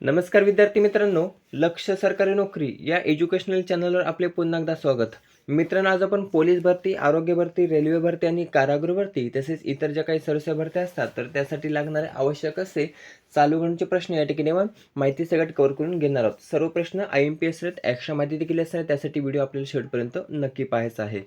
नमस्कार विद्यार्थी मित्रांनो लक्ष सरकारी नोकरी या एज्युकेशनल चॅनलवर आपले पुन्हा एकदा स्वागत. मित्रांनो आज आपण पोलीस भरती आरोग्य भरती रेल्वे भरती आणि कारागृह भरती तसेच इतर ज्या काही सरस्य भरत्या असतात तर त्यासाठी लागणारे आवश्यक असे चालू घडूचे प्रश्न या ठिकाणी आपण माहिती सगळ्यात कव्हर करून घेणार आहोत. सर्व प्रश्न I M P S rate extra माहिती देखील असणार त्यासाठी व्हिडिओ आपल्याला शेवटपर्यंत नक्की पाहायचा आहे.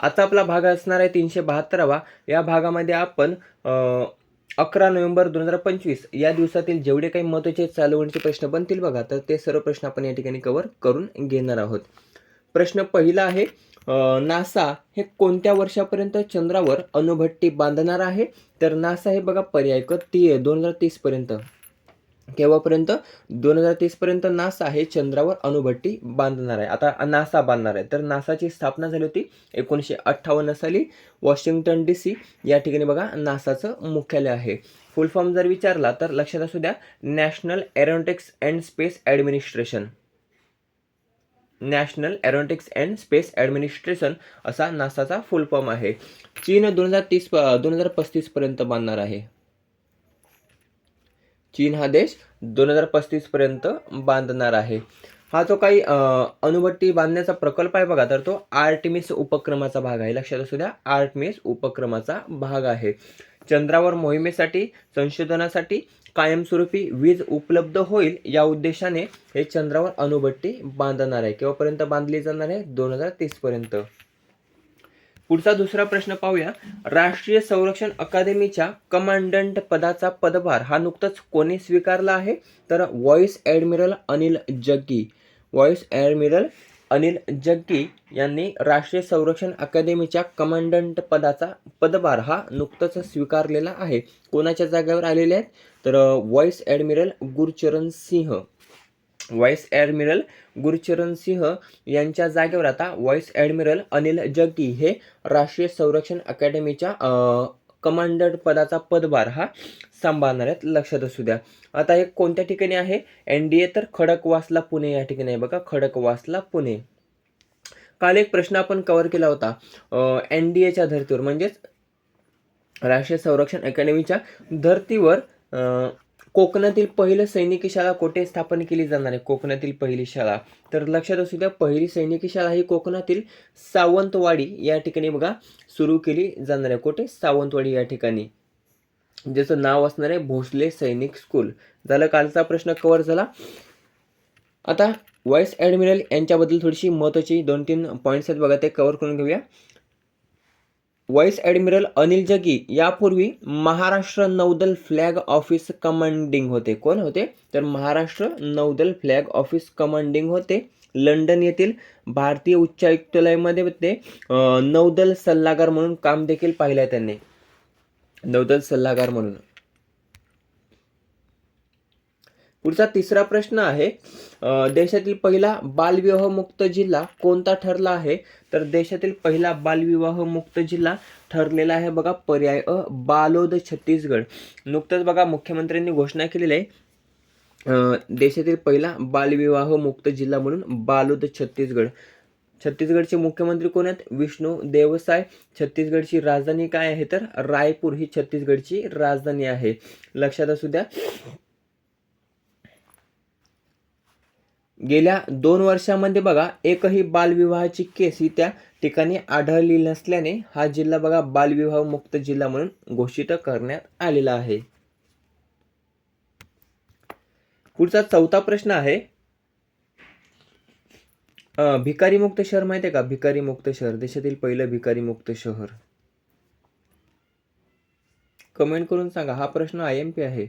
आता आपला भाग असणार आहे तीनशे बहात्तरावा. या भागामध्ये आपण अकरा नोव्हेंबर दोन हजार पंचवीस या दिवसातील जेवढे काही महत्त्वाचे चालवणीचे प्रश्न बनतील बघा तर ते सर्व प्रश्न आपण या ठिकाणी कव्हर करून घेणार आहोत. प्रश्न पहिला आहे नासा हे कोणत्या वर्षापर्यंत चंद्रावर अणुभट्टी बांधणार आहे? तर नासा हे बघा पर्याय क ती दोन हजार तीसपर्यंत केव्हापर्यंत? दोन हजार तीसपर्यंत नासा हे चंद्रावर अणुभट्टी बांधणार आहे. आता नासा बांधणार आहे. तर नासाची स्थापना झाली होती एकोणीसशे अठ्ठावन्न साली. वॉशिंग्टन डी सी या ठिकाणी बघा नासाचं मुख्यालय आहे. फुल फॉर्म जर विचारला तर लक्षात असू द्या National Aeronautics and Space Administration National Aeronautics and Space Administration असा नासाचा फुल फॉर्म आहे. चीन दोन हजार तीस दोन हजार पस्तीसपर्यंत बांधणार आहे. चीन हा देश दोन हजार पस्तीसपर्यंत बांधणार आहे. हा जो काही अणुभट्टी बांधण्याचा प्रकल्प आहे बघा तर तो आर्टिमिस उपक्रमाचा भाग आहे. लक्षात असू द्या आर्टिमिस उपक्रमाचा भाग आहे. चंद्रावर मोहिमेसाठी संशोधनासाठी कायमस्वरूपी वीज उपलब्ध होईल या उद्देशाने हे चंद्रावर अणुभट्टी बांधणार आहे. केव्हापर्यंत बांधली जाणार आहे? दोन हजार तीसपर्यंत पुढचा दुसरा प्रश्न पाहूया. राष्ट्रीय संरक्षण अकादमीच्या कमांडंट पदाचा पदभार हा नुकताच कोणी स्वीकारला आहे? तर vice admiral Anil Jaggi. Vice admiral Anil Jaggi यांनी राष्ट्रीय संरक्षण अकादमीच्या कमांडंट पदाचा पदभार हा नुकताच स्वीकारलेला आहे. कोणाच्या जागेवर आलेले आहेत? तर vice admiral Gurcharan Singh. Vice admiral Gurcharan Singh यांच्या जागेवर आता व्हाईस ॲडमिरल अनिल जग्गी हे राष्ट्रीय संरक्षण अकॅडमीच्या कमांडर पदाचा पदभार हा सांभाळणार आहेत. लक्षात असू द्या. आता हे कोणत्या ठिकाणी आहे? एन डी ए तर खडकवासला पुणे या ठिकाणी आहे बघा. खडकवासला पुणे. काल एक प्रश्न आपण कव्हर केला होता. एन डी एच्या धर्तीवर म्हणजेच राष्ट्रीय संरक्षण अकॅडमीच्या धर्तीवर कोकणातील पहिलं सैनिकी शाळा कोठे स्थापन केली जाणार आहे? कोकणातील पहिली शाळा. तर लक्षात असू द्या पहिली सैनिकी शाळा ही कोकणातील सावंतवाडी या ठिकाणी बघा सुरू केली जाणार आहे. कोठे? सावंतवाडी या ठिकाणी. ज्याचं नाव असणार आहे भोसले सैनिक स्कूल. झालं कालचा प्रश्न कव्हर झाला. आता व्हाईस ॲडमिरल यांच्याबद्दल थोडीशी महत्त्वाची दोन तीन पॉईंट्स आहेत बघा ते कव्हर करून घेऊया. व्हाईस ॲडमिरल अनिल जगी यापूर्वी महाराष्ट्र नौदल फ्लॅग ऑफिस कमांडिंग होते. कोण होते? तर महाराष्ट्र नौदल फ्लॅग ऑफिस कमांडिंग होते. लंडन येथील भारतीय उच्चायुक्तालयामध्ये ते नौदल सल्लागार म्हणून काम देखील पाहिलं आहे त्यांनी. नौदल सल्लागार म्हणून. पुढचा तिसरा प्रश्न आहे देशातील पहिला बालविवाह मुक्त जिल्हा कोणता ठरला आहे? तर देशातील पहिला बालविवाह मुक्त जिल्हा ठरलेला आहे बघा पर्याय अ बालोद छत्तीसगड. नुकतंच बघा मुख्यमंत्र्यांनी घोषणा केलेली आहे देशातील पहिला बालविवाह मुक्त जिल्हा म्हणून बालोद छत्तीसगड. छत्तीसगडचे मुख्यमंत्री कोण आहेत? विष्णू देवसाय छत्तीसगडची राजधानी काय आहे? तर रायपूर ही छत्तीसगडची राजधानी आहे. लक्षात असू द्या गेल्या दोन वर्षामध्ये बघा एकही बालविवाहाची केस ही त्या ठिकाणी आढळली नसल्याने हा जिल्हा बघा बालविवाह मुक्त जिल्हा म्हणून घोषित करण्यात आलेला आहे. पुढचा चौथा प्रश्न आहे. भिकारी मुक्त शहर माहिती आहे का? भिकारी मुक्त शहर देशातील पहिलं भिकारी मुक्त शहर. कमेंट करून सांगा हा प्रश्न आय एम पी आहे.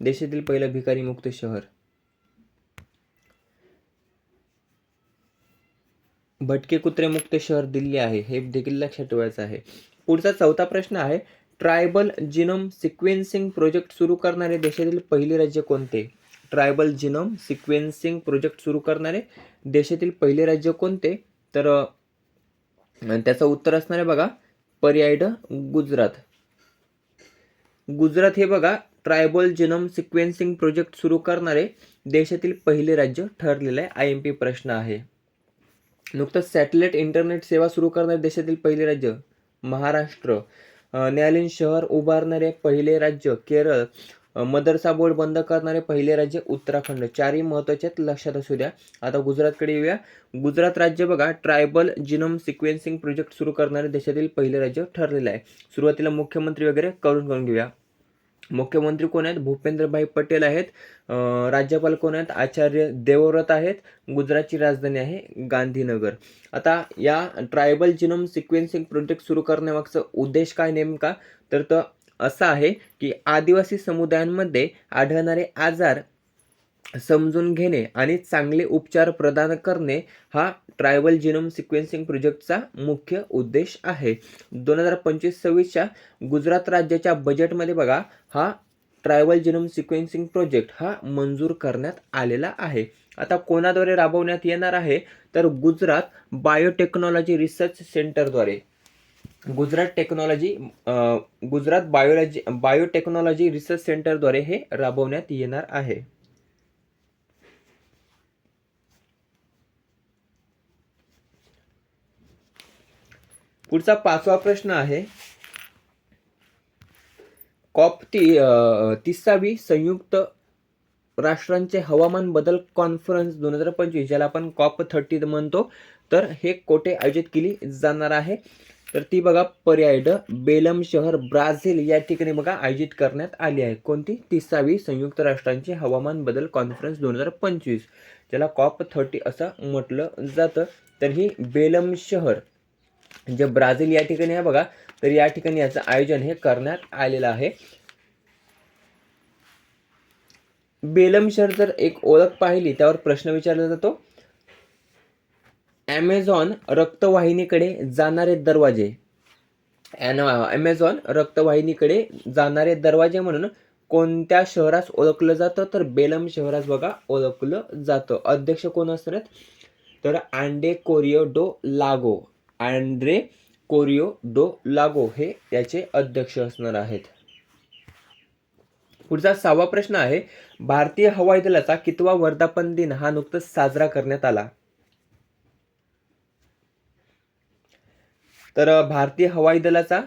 देशातील पहिलं भिकारी मुक्त शहर. भटके कुत्रेमुक्त शहर दिल्ली आहे हे देखील लक्षात ठेवायचं आहे. पुढचा चौथा प्रश्न आहे ट्रायबल जिनोम सिक्वेन्सिंग प्रोजेक्ट सुरू करणारे देशातील पहिले राज्य कोणते? ट्रायबल जिनोम सिक्वेन्सिंग प्रोजेक्ट सुरू करणारे देशातील पहिले राज्य कोणते? तर त्याचं उत्तर असणार आहे बघा पर्याय ड गुजरात. गुजरात हे बघा ट्रायबल जिनोम सिक्वेन्सिंग प्रोजेक्ट सुरू करणारे देशातील पहिले राज्य ठरलेलं आहे आय एम पी प्रश्न आहे. नुकतंच सॅटेलाइट इंटरनेट सेवा सुरू करणारे देशातील पहिले राज्य महाराष्ट्र. न्यायालयीन शहर उभारणारे पहिले राज्य केरळ. मदरसा बोर्ड बंद करणारे पहिले राज्य उत्तराखंड. चारही महत्त्वाचे आहेत लक्षात असू द्या. आता गुजरातकडे येऊया. गुजरात राज्य बघा ट्रायबल जिनोम सिक्वेन्सिंग प्रोजेक्ट सुरू करणारे देशातील पहिले राज्य ठरलेलं आहे. सुरुवातीला मुख्यमंत्री वगैरे करून करून घेऊया. मुख्यमंत्री कोण आहेत? भूपेंद्रभाई पटेल आहेत. राज्यपाल कोण आहेत? आचार्य देवव्रत आहेत. गुजरातची राजधानी आहे गांधीनगर. आता या ट्रायबल जिनोम सिक्वेन्सिंग प्रोजेक्ट सुरू करण्यामागचा उद्देश काय नेमका? तर तो असा आहे की आदिवासी समुदायांमध्ये आढळणारे आजार समजून घेणे आणि चांगले उपचार प्रदान करणे हा ट्रायबल जिनोम सिक्वेन्सिंग प्रोजेक्टचा मुख्य उद्देश आहे. दोन हजार पंचवीस सव्वीसच्या गुजरात राज्याच्या बजेटमध्ये बघा हा ट्रायबल जिनोम सिक्वेन्सिंग प्रोजेक्ट हा मंजूर करण्यात आलेला आहे. आता कोणाद्वारे राबवण्यात येणार आहे? तर Gujarat biotechnology research सेंटरद्वारे. Gujarat technology Gujarat biology biotechnology research सेंटरद्वारे हे राबवण्यात येणार आहे. पुढचा पाचवा प्रश्न आहे. कॉप ती तिसावी संयुक्त राष्ट्रांचे हवामान बदल कॉन्फरन्स दोन हजार पंचवीस ज्याला आपण कॉप थर्टी म्हणतो. तर हे कोठे आयोजित केली जाणार आहे? तर ती बघा पर्याय ड बेलम शहर ब्राझील या ठिकाणी बघा आयोजित करण्यात आली आहे. कोणती? तिसावी संयुक्त राष्ट्रांची हवामान बदल कॉन्फरन्स दोन हजार पंचवीस ज्याला कॉप थर्टी असं म्हटलं जातं. तर ही बेलम शहर जे ब्राझील या ठिकाणी आहे बघा तर या ठिकाणी याचं आयोजन हे करण्यात आलेलं आहे. बेलम शहर जर एक ओळख पाहिली त्यावर प्रश्न विचारला जातो. ॲमेझॉन रक्तवाहिनीकडे जाणारे दरवाजे. ॲमेझॉन रक्तवाहिनीकडे जाणारे दरवाजे म्हणून कोणत्या शहरास ओळखलं जातं? तर बेलम शहरास बघा ओळखलं जातं. अध्यक्ष कोण असतात? तर अँडे कोरियो डो लागो. अँड्रे कोरिओ डो लागो हे याचे अध्यक्ष असणार आहेत. पुढचा सहावा प्रश्न आहे भारतीय हवाई दलाचा कितवा वर्धापन दिन हा नुकताच साजरा करण्यात आला? तर भारतीय हवाई दलाचा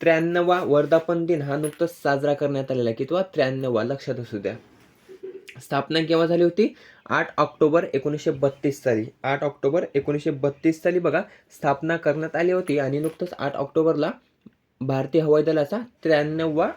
त्र्याण्णवा वर्धापन दिन हा नुकताच साजरा करण्यात आलेला आहे. कितवा? त्र्याण्णवा. लक्षात असू द्या. स्थापना केव्हा झाली होती? आठ ऑक्टोबर एकोणीसशे बत्तीस साली. आठ ऑक्टोबर एकोणीसशे बत्तीस साली बघा स्थापना करण्यात आली होती आणि नुकतंच आठ ऑक्टोबरला भारतीय हवाई दलाचा त्र्याण्णववा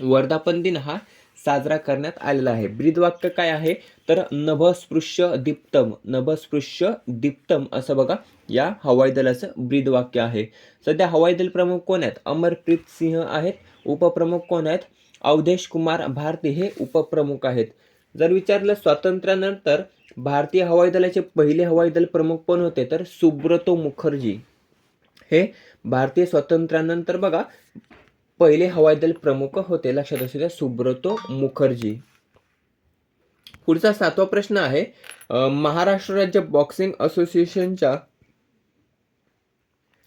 वर्धापन दिन हा साजरा करण्यात आलेला आहे. ब्रीदवाक्य काय आहे? तर नभस्पृश्य दीप्तम नभस्पृश्य दीप्तम असं बघा या हवाई दलाचं ब्रीदवाक्य आहे. सध्या हवाई दल प्रमुख कोण आहेत? अमरप्रीत सिंह आहेत. उपप्रमुख कोण आहेत? अवधेश कुमार भारती हे उपप्रमुख आहेत. जर विचारलं स्वातंत्र्यानंतर भारतीय हवाई दलाचे पहिले हवाई दल प्रमुख पण होते तर सुब्रतो मुखर्जी. हे भारतीय स्वातंत्र्यानंतर बघा पहिले हवाई दल प्रमुख होते. लक्षात असू द्या सुब्रतो मुखर्जी. पुढचा सातवा प्रश्न आहे महाराष्ट्र राज्य बॉक्सिंग असोसिएशनच्या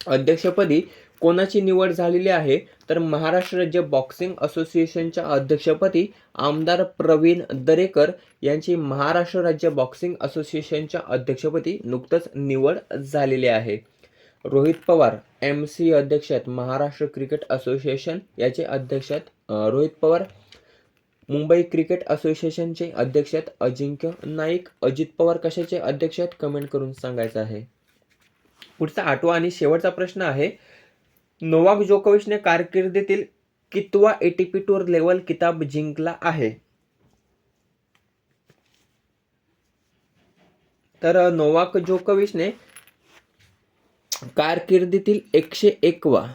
अध्यक्षपदी कोणाची निवड झालेली आहे तर महाराष्ट्र राज्य बॉक्सिंग असोसिएशनच्या अध्यक्षपदी आमदार प्रवीण दरेकर यांची महाराष्ट्र राज्य बॉक्सिंग असोसिएशनच्या अध्यक्षपदी नुकतंच निवड झालेली आहे. रोहित पवार एम सी अध्यक्ष आहेत महाराष्ट्र क्रिकेट असोसिएशन याचे अध्यक्ष आहेत रोहित पवार. मुंबई क्रिकेट असोसिएशनचे अध्यक्ष आहेत अजिंक्य नाईक. अजित पवार कशाचे अध्यक्ष आहेत कमेंट करून सांगायचं आहे. पुढचा आठवा आणि शेवटचा प्रश्न आहे नोवाक जोकोविचने कारकिर्दीतील कितवा एटीपी टूर लेवल किताब जिंकला आहे? तर नोवाक जोकोविचने कारकिर्दीतील एकशे एकवा.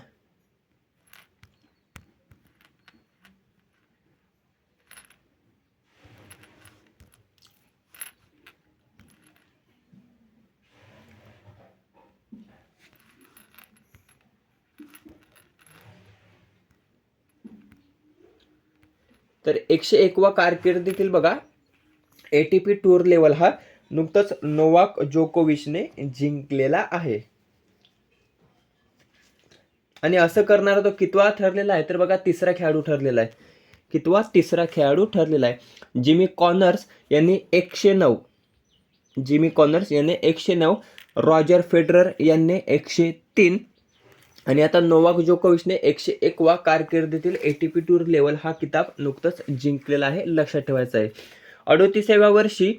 तर एकशे एकवा कारकिर्दीतील बघा. A T P tour level हा नुकतंच नोवाक जोकोविचने जिंकलेला आहे. आणि असं करणारा तो कितवा ठरलेला आहे? तर बघा तिसरा खेळाडू ठरलेला आहे. कितवा तिसरा खेळाडू ठरलेला आहे. जिमी कॉनर्स यांनी एकशे नऊ. जिमी कॉनर्स यांनी एकशे नऊ. रॉजर फेडरर यांनी एकशे तीन. आणि आता नोवाक जोकोविचने एकशे एकवा कारकिर्दीतील एटीपी टूर लेवल हा किताब नुकतंच जिंकलेला आहे लक्षात ठेवायचं आहे. अडोतीसाव्या वर्षी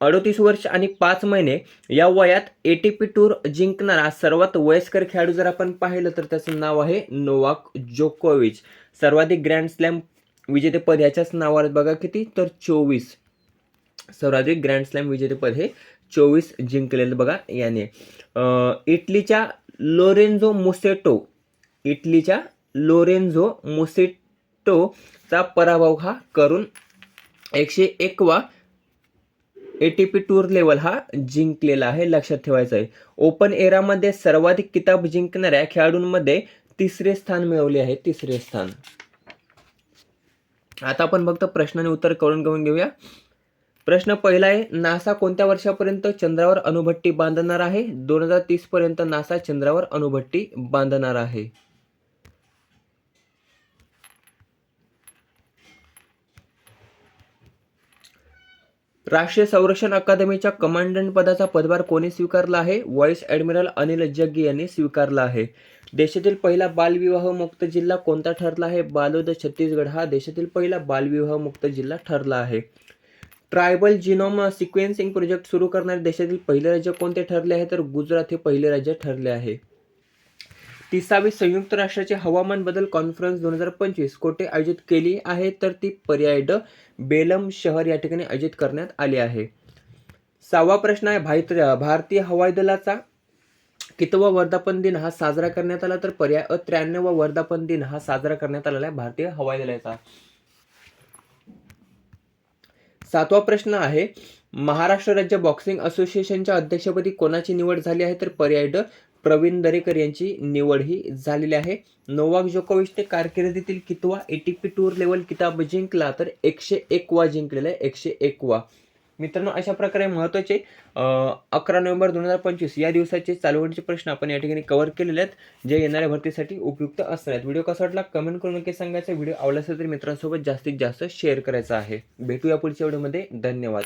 अडोतीस वर्ष आणि पाच महिने या वयात एटीपी टूर जिंकणारा सर्वात वयस्कर खेळाडू जर आपण पाहिलं तर त्याचं नाव आहे नोवाक जोकोविच. सर्वाधिक ग्रँड स्लॅम विजेतेपद याच्याच नावावर बघा किती? तर चोवीस. सर्वाधिक ग्रँड स्लॅम विजेतेपद हे चोवीस जिंकलेलं बघा याने. इटलीच्या लोरेन्झो मुसेटो इटलीच्या लोरेन्झो मुसेटोचा पराभव हा करून एकशे एकवा A T P tour level हा जिंकलेला आहे लक्षात ठेवायचं आहे. ओपन एरामध्ये सर्वाधिक किताब जिंकणाऱ्या खेळाडूंमध्ये तिसरे स्थान मिळवले आहे तिसरे स्थान. आता आपण फक्त प्रश्नाने उत्तर करून घेऊन घेऊया. प्रश्न पहिला आहे नासा कोणत्या वर्षापर्यंत चंद्रावर अणुभट्टी बांधणार आहे? दोन हजार तीस पर्यंत नासा चंद्रावर अणुभट्टी बांधणार आहे. राष्ट्रीय संरक्षण अकादमीच्या कमांडंट पदाचा पदभार कोणी स्वीकारला आहे? व्हाईस ॲडमिरल अनिल जग्गी यांनी स्वीकारला आहे. देशातील पहिला बालविवाह मुक्त जिल्हा कोणता ठरला आहे? बालोद छत्तीसगड हा देशातील पहिला बालविवाह मुक्त जिल्हा ठरला आहे. ट्रायबल जिनोम सिक्वेन्सिंग प्रोजेक्ट सुरू करणारे देशातील पहिले राज्य कोणते ठरले आहे? तर गुजरात हे पहिले राज्य ठरले आहे. तिसावी संयुक्त राष्ट्राची हवामान बदल कॉन्फरन्स दोन हजार पंचवीस कोठे आयोजित केली आहे? तर ती पर्याय ड बेलम शहर या ठिकाणी आयोजित करण्यात आली आहे. सहावा प्रश्न आहे भारत भारतीय हवाई दलाचा कितवा वर्धापन दिन हा साजरा करण्यात आला? तर पर्याय अ त्र्याण्णव वर्धापन दिन हा साजरा करण्यात आलेला आहे भारतीय हवाई दलाचा. सातवा प्रश्न आहे महाराष्ट्र राज्य बॉक्सिंग असोसिएशनच्या अध्यक्षपदी कोणाची निवड झाली आहे? तर पर्याय ड प्रवीण दरेकर यांची निवड ही झालेली आहे. नोवाक जोकोविचने कारकिर्दीतील कितवा? A T P tour level किताब जिंकला तर एकशे एकवा जिंकलेला आहे एकशे एकवा मित्रांनो अशा प्रकारे महत्त्वाचे अकरा नोव्हेंबर दोन हजार पंचवीस या दिवसाचे चालवणीचे प्रश्न आपण या ठिकाणी कव्हर केलेले आहेत जे येणाऱ्या भरतीसाठी उपयुक्त असणार आहेत. व्हिडिओ कसा वाटला? कमेंट करून नक्की सांगायचा. व्हिडिओ आवडला असेल तर मित्रांसोबत जास्तीत जास्त शेअर करायचा आहे. भेटूया पुढच्या व्हिडिओमध्ये धन्यवाद.